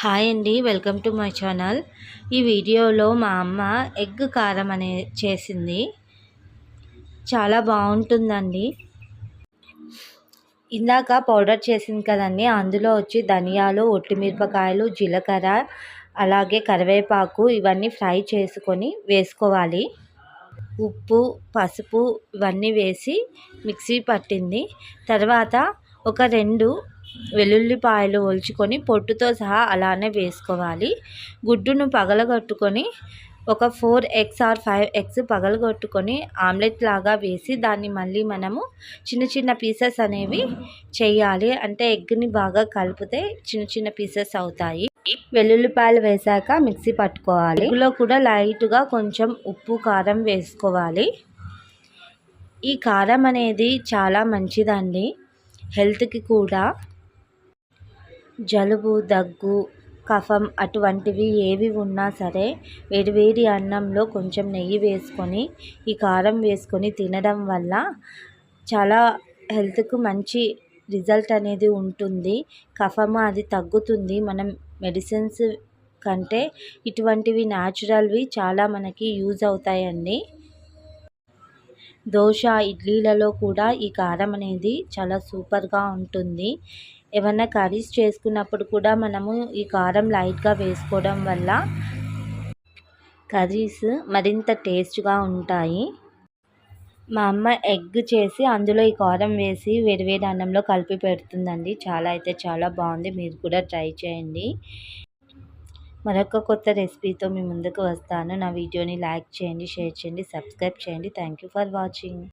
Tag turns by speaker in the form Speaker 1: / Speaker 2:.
Speaker 1: Hi అండి welcome to my channel. ఈ వీడియోలో మా అమ్మ ఎగ్ కారం అనే చేసింది. చాలా బాగుంటుందండి. ఇందాక పౌడర్ చేసింది కదండి అందులో వచ్చి ధనియాలు ఒట్టిమిరపకాయలు జీలకర్ర అలాగే కరివేపాకు ఇవన్నీ ఫ్రై చేసుకొని వేసుకోవాలి. ఉప్పు పసుపు ఇవన్నీ వేసి మిక్సీ పట్టింది. తర్వాత ఒక రెండు వెల్లుల్లిపాయలు ఒలుచుకొని పొట్టుతో సహా అలానే వేసుకోవాలి. గుడ్డును పగలగొట్టుకొని ఒక four eggs or five eggs పగలగొట్టుకొని omelette లాగా వేసి దాన్ని మళ్ళీ మనము చిన్న చిన్న పీసెస్ అనేవి చేయాలి. అంటే ఎగ్ని బాగా కలిపితే చిన్న చిన్న పీసెస్ అవుతాయి. వెల్లుల్లిపాయలు వేసాక మిక్సీ పట్టుకోవాలి. ఇందులో కూడా లైట్గా కొంచెం ఉప్పు కారం వేసుకోవాలి. ఈ కారం అనేది చాలా మంచిదండి హెల్త్కి కూడా. జలుబు దగ్గు కఫం అటువంటివి ఏవి ఉన్నా సరే వేడివేడి అన్నంలో కొంచెం నెయ్యి వేసుకొని ఈ కారం వేసుకొని తినడం వల్ల చాలా హెల్త్కు మంచి రిజల్ట్ అనేది ఉంటుంది. కఫము అది తగ్గుతుంది. మనం మెడిసిన్స్ కంటే ఇటువంటివి న్యాచురల్వి చాలా మనకి యూజ్ అవుతాయండి. దోశ ఇడ్లీలలో కూడా ఈ కారం అనేది చాలా సూపర్గా ఉంటుంది. ఏమన్నా కర్రీస్ చేసుకున్నప్పుడు కూడా మనము ఈ కారం లైట్గా వేసుకోవడం వల్ల కర్రీస్ మరింత టేస్ట్గా ఉంటాయి. మా అమ్మ ఎగ్ చేసి అందులో ఈ కారం వేసి వేడివేడి అన్నంలో కలిపి పెడుతుందండి. చాలా అయితే చాలా బాగుంది. మీరు కూడా ట్రై చేయండి. మరొక కొత్త రెసిపీతో మీ ముందుకు వస్తాను. నా వీడియోని లైక్ చేయండి షేర్ చేయండి సబ్స్క్రైబ్ చేయండి. Thank for watching.